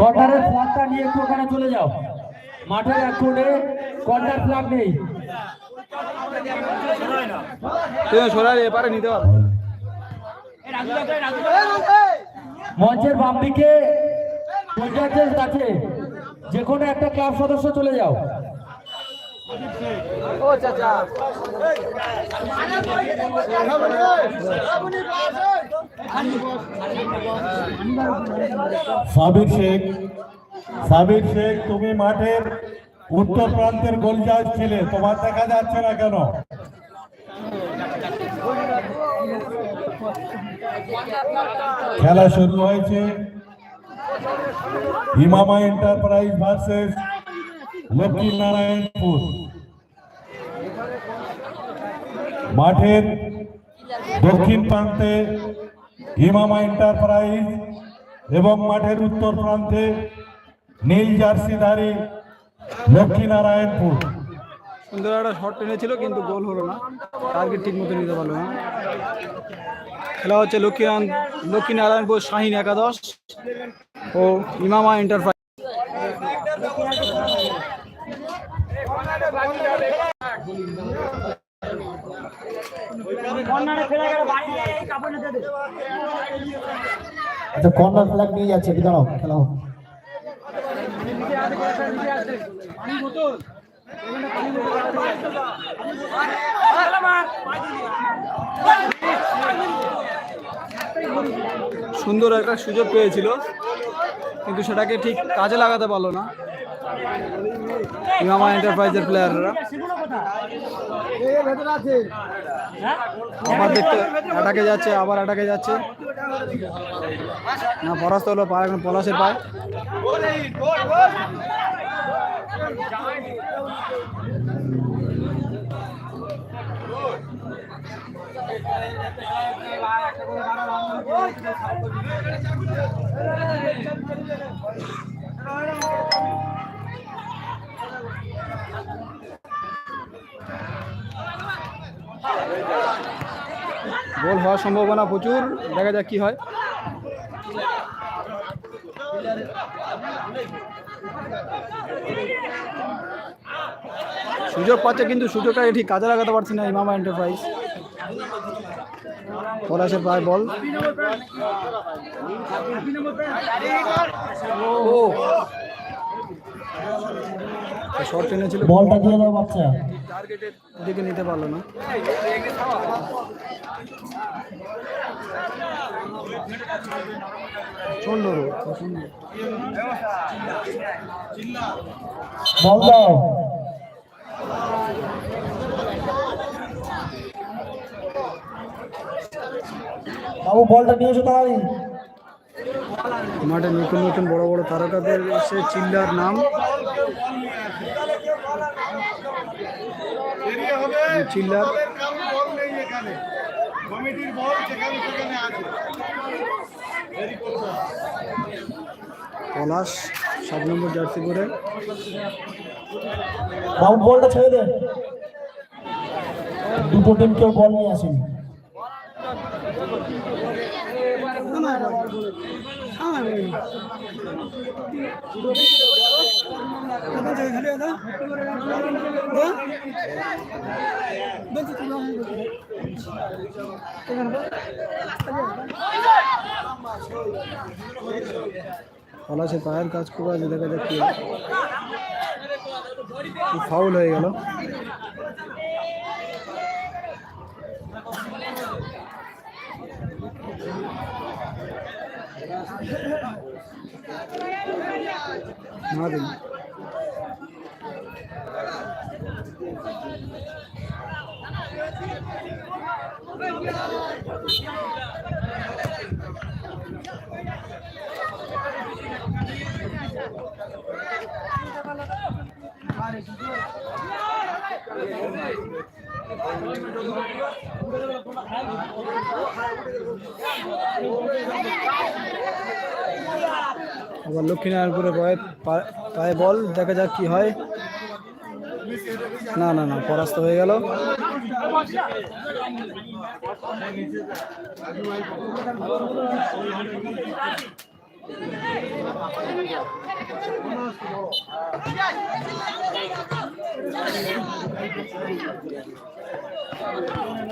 কর্নারের ফ্ল্যাগটা নিয়ে একটু ওখানে চলে যাও। মাঠের এক কোণে কর্নার ফ্ল্যাগ নেই। তুমি সরাই এপারে নিতে পারো মঞ্চের বাম দিকে কাছে যে কোনো একটা ক্লাব সদস্য চলে যাও। ও চাচা। সাবির শেখ সাবির শেখ তুমি মাঠের উত্তর প্রান্তের গোলজাজ ছিলে, তোমার দেখা যাচ্ছে না কেন? খেলা শুরু হয়েছে। হিমামা এন্টারপ্রাইজ ভার্সেস লক্ষ্মী নারায়ণপুর। মাঠের দক্ষিণ প্রান্তে হিমামা এন্টারপ্রাইজ এবং মাঠের উত্তর প্রান্তে নীল জার্সিধারী লক্ষ্মীনারায়ণপুর। সুন্দর একটা শট টেনেছিল কিন্তু গোল হলো না। টার্গেট ঠিক মতো নিতে পারল না। খেলা হচ্ছে লক্ষ্মীনারায়ণ লক্ষ্মীনারায়ণপুর শাহিন একাদশ ও ইমামা এন্টারপ্রাইজ আচ্ছা কর্নার ফ্ল্যাগ নিয়ে যাচ্ছে দাঁড়াও খেলা সুন্দর একটা সুযোগ পেয়েছিল, কিন্তু সেটাকে ঠিক কাজে লাগাতে পারল না। ইমামা এন্টারপ্রাইজের প্লেয়াররা আবার দেখতে অ্যাটাকে যাচ্ছে, আবার অ্যাটাকে যাচ্ছে। না, পরাস্ত হলো পলাশের পায়। গোল হওয়ার সম্ভাবনা প্রচুর। দেখা যাক কি হয়। সুযোগ পাচ্ছে কিন্তু সুযোগটা ঠিক কাজে লাগাতে পারছি না ইমামা এন্টারপ্রাইজ পলাশের পায় বল। ও। শর্ট টেনেছিল বলটা দিয়ে দাও বাচ্চা। দিকে নিতে পারল না। চলল বল দাও। বাবু বলটা নিয়ে এসো তাড়াতাড়ি মাঠে নতুন নতুন বড় বড় তারকাদের সে চিল্লার নাম। চিল্লার কমিটির বল যেখানে সেখানে আছে। পলাশ সাত নম্বর জার্সি পরে। বাবু বলটা ছেড়ে দে। দুটো টিম কেউ বল নিয়ে আসেনি। পলাশের পায়ের কাজ খুব আছে, দেখা কি ফাউল হয়ে গেল Thank you. আবার লক্ষ্মীনারায়ণপুরে পায়ে পায়ে বল, দেখা যাক কি হয়। না না না, পরাস্ত হয়ে গেল।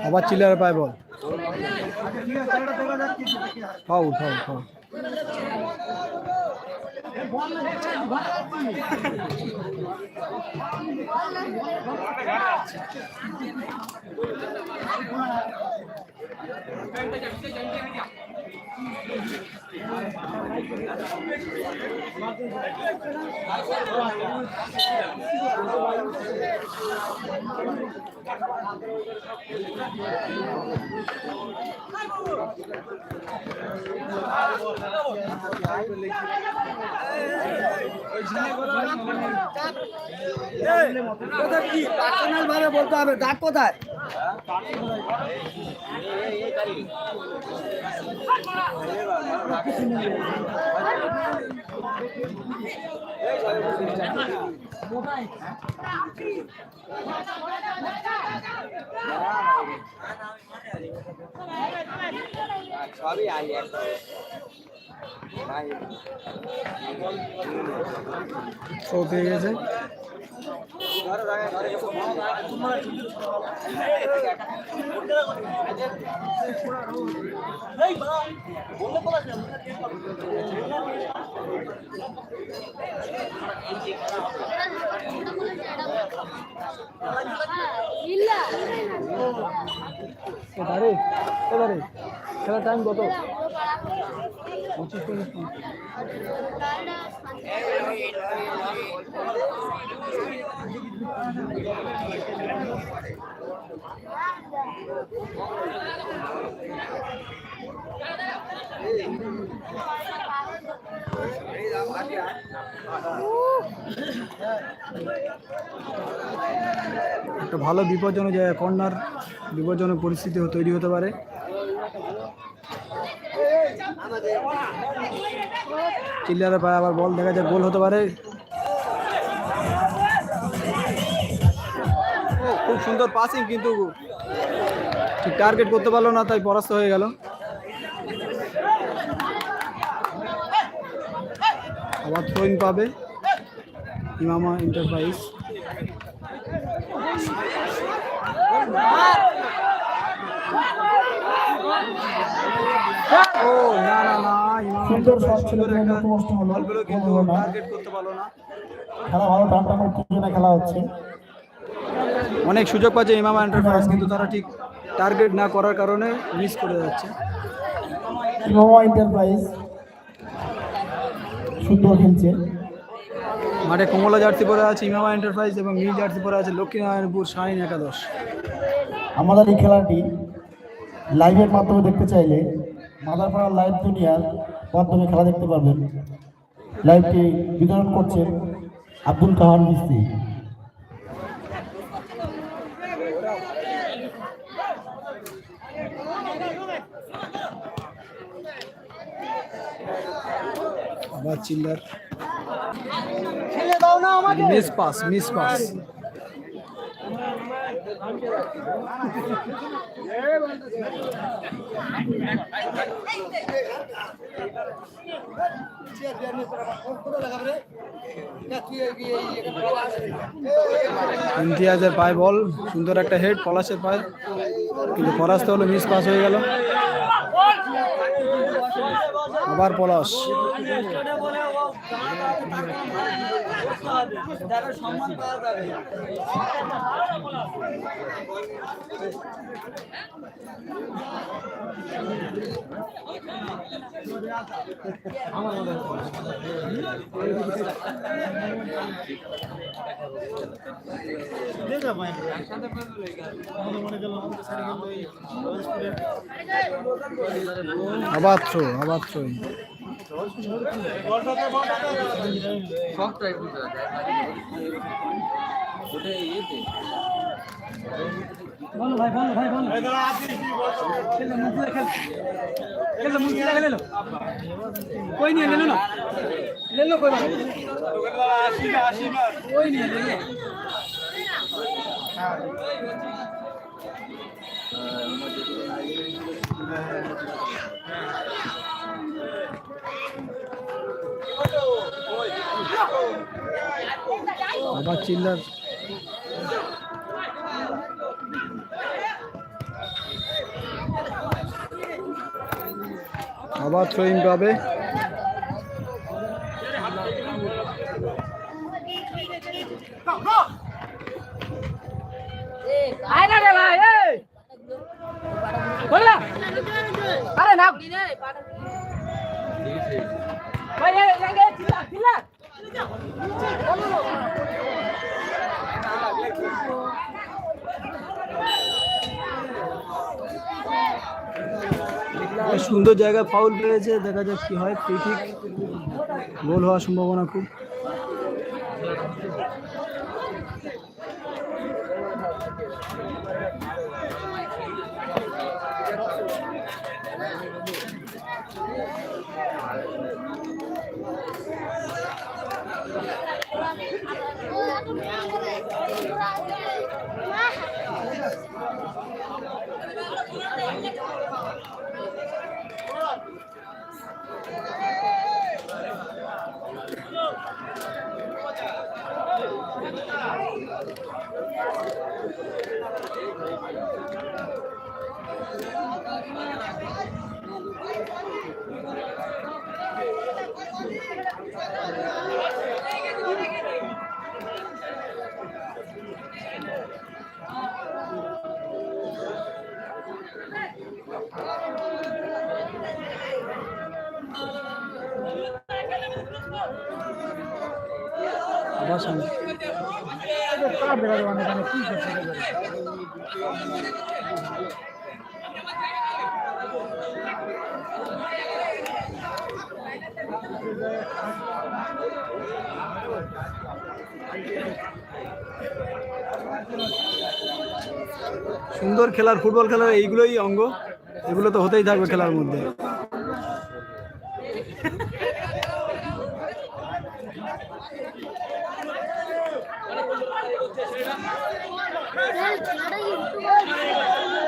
আবার চিল্লার পায়ে বল। ফাউল ফাউল পার্সোনাল ভাবে বলতে হবে ডাক কোথায় সবই আই চৌধুরী গেছে ঘরে ঘরে এবারে এবারে খেলার টাইম কত পঁচিশ তিরিশ মিনিট। একটা ভালো বিপজ্জনক জায়গা কর্নার বিপজ্জনক পরিস্থিতি তৈরি হতে পারে। চিল্লারে পায়ে আবার বল দেখা যায় গোল হতে পারে। খুব সুন্দর পাসিং কিন্তু। ঠিক টার্গেট করতে পারল না, তাই পরাস্ত হয়ে গেল। আবার থ্রোইন পাবে। ইমামা এন্টারপ্রাইজ ও না না না সুন্দর শট ছিল, একটা কিন্তু নষ্ট হলো। বলগুলো কিন্তু। টার্গেট করতে পারল না খেলা ভালো টানটান উত্তেজনা খেলা হচ্ছে অনেক সুযোগ পাচ্ছে ইমামা এন্টারপ্রাইজ কিন্তু তারা ঠিক টার্গেট না করার কারণে মিস করে যাচ্ছে ইমামা এন্টারপ্রাইজ সুন্দর খেলছে মাঠে কমলা জার্সি পরে আছে ইমামা এন্টারপ্রাইজ এবং নীল জার্সি পরে আছে লক্ষ্মীনারায়ণপুর শাহিন একাদশ। আমাদের এই খেলাটি লাইভের মাধ্যমে দেখতে চাইলে মাদারপাড়া লাইভ দুনিয়ার মাধ্যমে খেলা দেখতে পারবেন। লাইভটি বিতরণ করছেন আব্দুল কাহার মিস্ত্রি। আবার চিল্লার। Miss pass miss pass. ইমতিয়াজের পায়ে বল, সুন্দর একটা হেড পলাশের পায়ে। কিন্তু পলাশতে হলো মিস পাস হয়ে গেল। আবার পলাশ। পাওয়া যাবে আবার থ্রো আবার থ্রো বলো ভাই বলো ভাই বলো খেলো। মুখ দেখা লেলো কই নিয়ে লেলো না লেলো কই কই নিয়ে আবার চিল্লার। আবার থ্রোয়িং পাবে। আয় না রে ভাই আরে না সুন্দর জায়গায় ফাউল পেয়েছে দেখা যাক কি হয়। ফ্রি কিক গোল হওয়ার সম্ভাবনা খুব। সুন্দর খেলার ফুটবল খেলার এইগুলোই অঙ্গ। এগুলো তো হতেই থাকবে খেলার মধ্যে।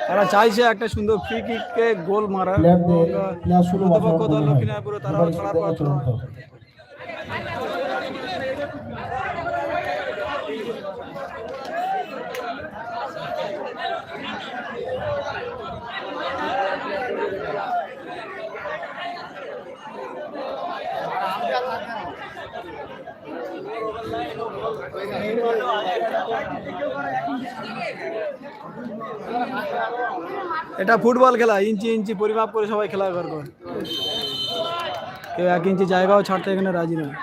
তারা চাইছে একটা সুন্দর ফ্রি কিককে গোল মারার। লক্ষ্মীনারায়ণপুরে এবারে ছাড়ার সিদ্ধান্ত এটা ফুটবল খেলা, ইঞ্চি ইঞ্চি পরিমাপ করে সবাই খেলা কর কেউ এক ইঞ্চি জায়গাও ছাড়তে এখানে রাজি নয়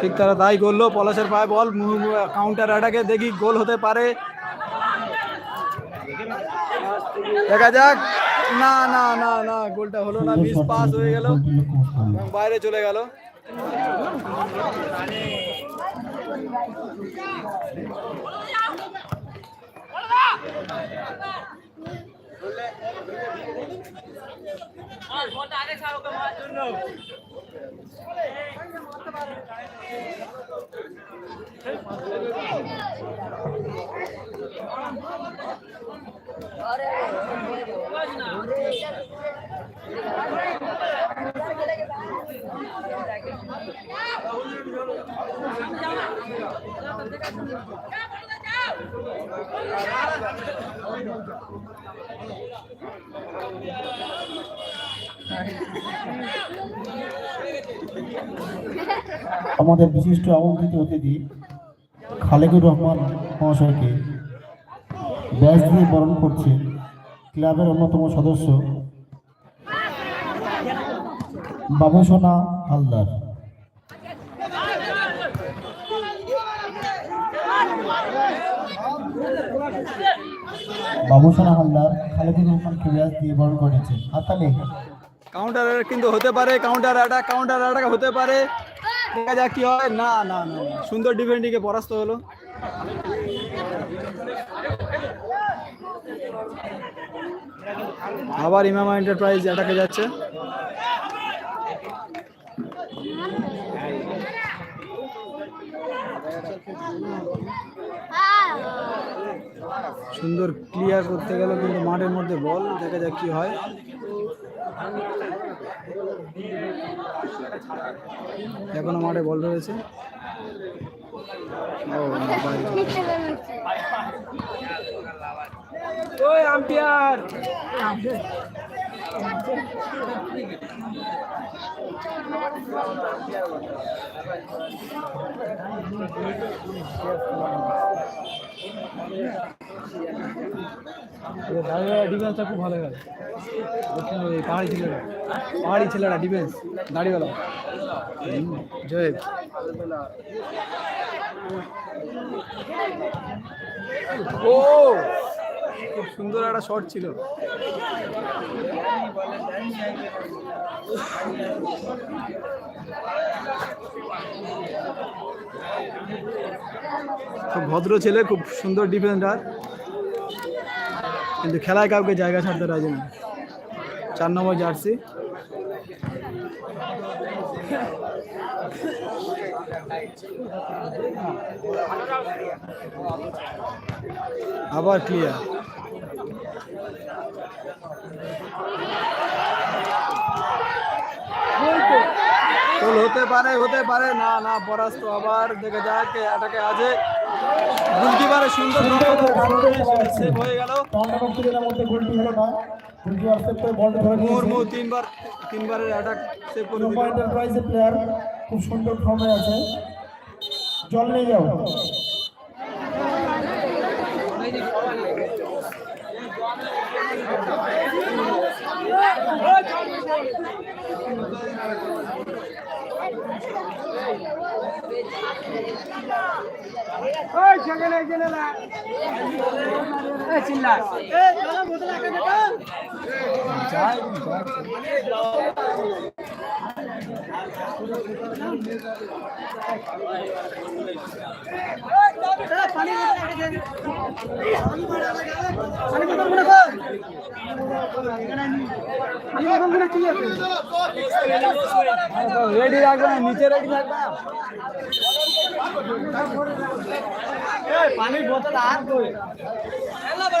ঠিক তারা তাই করল, পলাশের পায়ে বল কাউন্টার অ্যাটাকে দেখি গোল হতে পারে। দেখা যাক। না না না না, গোলটা হলো না, মিস পাস হয়ে গেল। এবং বাইরে চলে গেল। আমাদের বিশিষ্ট আমন্ত্রিত অতিথি খালেকুর রহমান মহাশয়কে ব্যাস দিয়ে বরণ করছে ক্লাবের অন্যতম সদস্য বাবুসোনা হালদার। হালদার ব্যাস দিয়ে বরণ করেছে। হাতালে। কাউন্টার কিন্তু হতে পারে কাউন্টার অ্যাটাক কাউন্টার অ্যাটাক হতে পারে। দেখা যাক কি হয়। না না না। সুন্দর ডিফেন্ডিংয়ে পরাস্ত হলো। আবার ইমামা এন্টারপ্রাইজ অ্যাটাকে যাচ্ছে। সুন্দর ক্লিয়ার করতে গেল কিন্তু মাঠের মধ্যে বল, দেখা যাক কি হয়। এখনও মাঠে বল রয়েছে। ও আম্পিয়ার। ডিফেন্সটা খুব ভালো গেল পাহাড়ি ছেলেরা পাহাড়ি ছেলেরা ডিফেন্স দাঁড়িয়েলা জয় ও খুব সুন্দর একটা শট ছিল। খুব ভদ্র ছেলে, খুব সুন্দর ডিফেন্ডার কিন্তু খেলায় কাউকে জায়গা ছাড়তে রাজি না। চার নম্বর জার্সি আবার ক্লিয়ার গোল হতে পারে হতে পারে না না পরাস্ত আবার দেখা যাক এটাকে আছে। গোলকিপারের সুন্দর সেভ হয়ে গেল গোলটি হলো না গোলটি ধরে মুর্মু তিনবার তিনবারের অ্যাটাক সেভ করে প্লেয়ার খুব সুন্দর ফর্মে আছে। জল নিয়ে যাও। ওই সেখানে গেলে না। চিল্লা। বোতল একটা দে পানি বোতলগুলো কই পানি বোতলগুলো কি আছে রেডি রাখবে না নিচে রেডি না পানির বোতল আর সাথে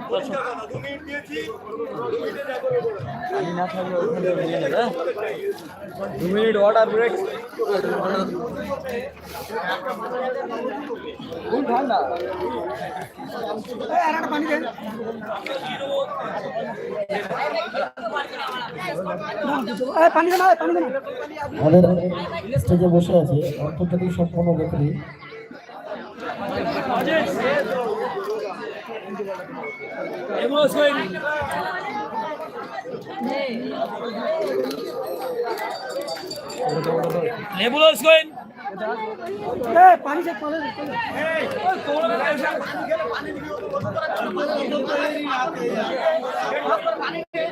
দু মিনিট ওয়াটার ব্রেক খুব ঠান্ডা বসে আছে আন্তর্জাতিক সম্পন্ন রেফারি এই পানি চেক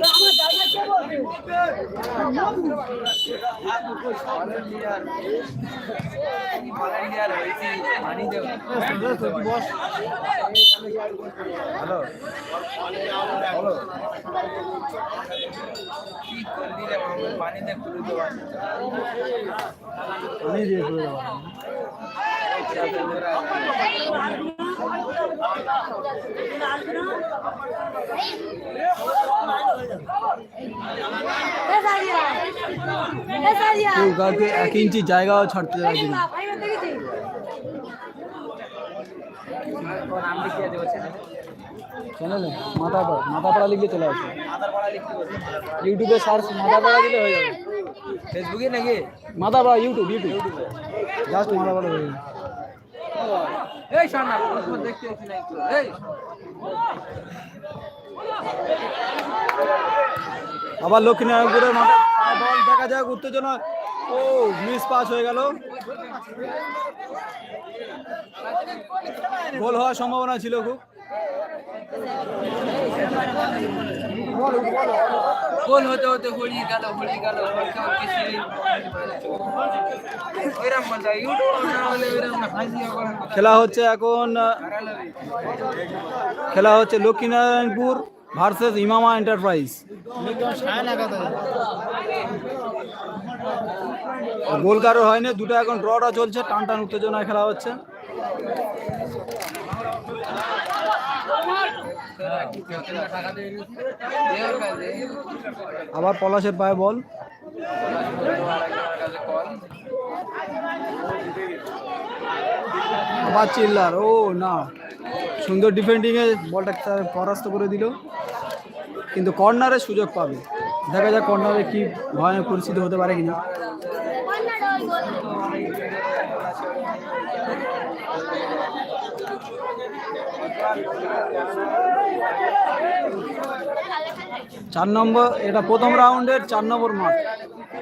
বলব পানি নিরামনি এই লো জানি পয়সা দাও আমি দিয়ে করে দেবো কেউ কাউকে এক ইঞ্চি জায়গাও ছাড়তে রাজি না চ্যানেলে মাথাপাড়া মাথাপাড়া লিখলে চলে আসবে ইউটিউবে সার্চ মাথাপাড়া দিলে হয়ে যাবে। ফেসবুকে নাকি? মাথাপাড়া ইউটিউব ইউটিউব। জাস্ট মাথাপাড়া হয়ে যাবে এই শোনা দেখতে এই আবার লক্ষ্মীনারায়ণপুরের মাঠে বল দেখা যাক উত্তেজনা। ও মিস পাস হয়ে গেল। গোল হওয়ার সম্ভাবনা ছিল খুব। গোল হতে হতে হড়িয়ে গেল হড়িয়ে গেল খেলা হচ্ছে এখন খেলা হচ্ছে Lakshminarayanpur versus Imama enterprise goal কারও হয়নি, দুটো এখন ড্রটা চলছে টান টান উত্তেজনায় খেলা হচ্ছে। আবার পলাশের পায়ে বল। আবার চিল্লার, ও না। সুন্দর ডিফেন্ডিংয়ে বলটা পরাস্ত করে দিল। কিন্তু কর্নারে সুযোগ পাবে। দেখা যাক কর্নারে কি ভয়ানক পরিস্থিতি হতে পারে কিনা। চার নম্বর, এটা প্রথম রাউন্ডের চার নম্বর মাঠ।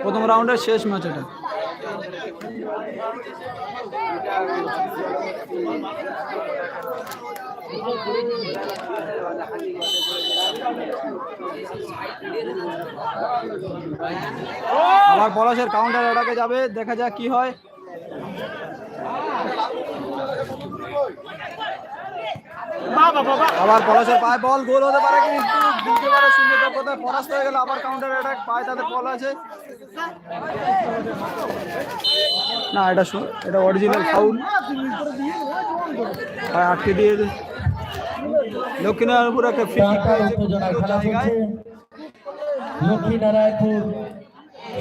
প্রথম রাউন্ডের শেষ ম্যাচ এটা। আবার পলাশের কাউন্টার অ্যাটাকে যাবে, দেখা যাক কি হয়। আবার পলাশের পায়ে বল, গোল হতে পারে কিন্তু দিতে পারে শূন্য কোথায় পরাস্ত হয়ে গেল, আবার কাউন্টার অ্যাটাক পায়ে তাদের বল আছে না, এটা এটা অরিজিনাল ফাউল আটকে দিয়ে লক্ষ্মীনারায়ণপুর একটা ফ্রি জায়গায়। লক্ষ্মীনারায়ণপুর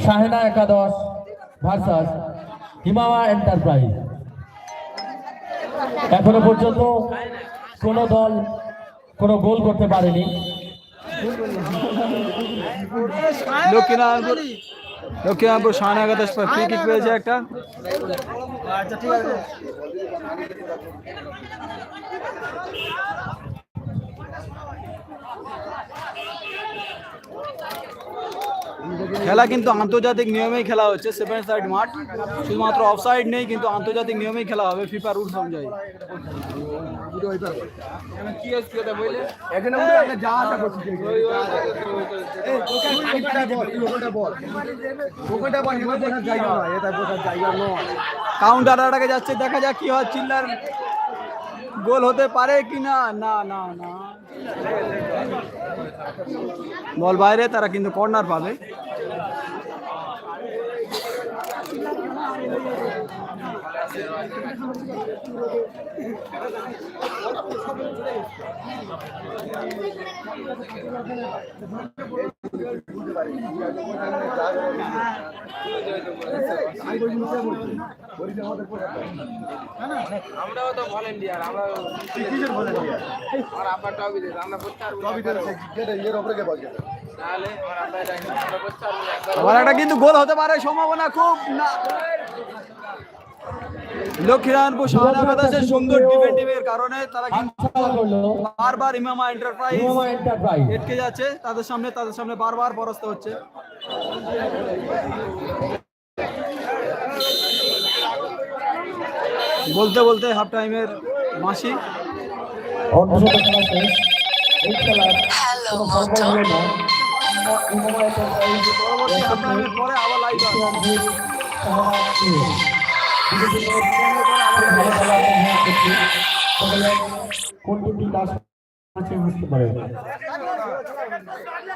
শাহেনা একাদশ ভার্সাস হিমামা এন্টারপ্রাইজ। এখনও পর্যন্ত কোনো দল কোনো গোল করতে পারেনি। লক্ষ্মীনারায়ণপুর লক্ষ্মীনারায়ণপুর সাড়ে একাদশ ফ্রি কিক পেয়েছে একটা। খেলা কিন্তু আন্তর্জাতিক নিয়মেই খেলা হচ্ছে সেভেন সাইড মাঠ। শুধুমাত্র অফ সাইড নেই কিন্তু আন্তর্জাতিক নিয়মেই খেলা হবে ফিফা রুলস অনুযায়ী। কাউন্টার আটাকে যাচ্ছে দেখা যাক কি হয় চিল্লার গোল হতে পারে কি না না না না। বল বাইরে তারা কিন্তু কর্নার পাবে। আমরাও তো ভলেন্টিয়ার আমরা কিসের ভলেন্টিয়ার? আমার আব্বা টবি আমরা করতে পারব তাহলে আমার আব্বা এটা আমরা করতে পারব একটা কিন্তু গোল হতে পারে সম্ভাবনা খুব না। লক্ষ্মীনারায়ণপুর শাহনাবাদের সুন্দর ডিফেন্ডিভের কারণে তারা কিন্তু বারবার ইমামা এন্টারপ্রাইজ এটকে যাচ্ছে তাদের সামনে তাদের সামনে বারবার পরাস্ত হচ্ছে। বলতে বলতে হাফ টাইমের মাসি। পরে আবার লাইভ কোন টিমটি লাস্ট ম্যাচে বুঝতে পারে আমি মোটর তোদের তলা থেকে মেরেছিস গোল হয় না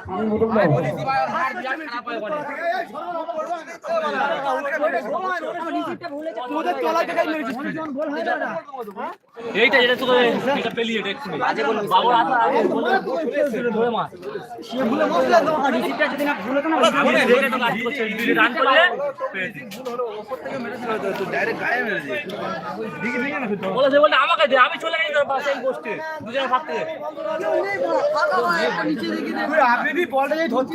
আমাকে দে আমি চলে গেছি তোর পাশে পোস্টে। ভাত থেকে আপনি বলটা যদি ধরতে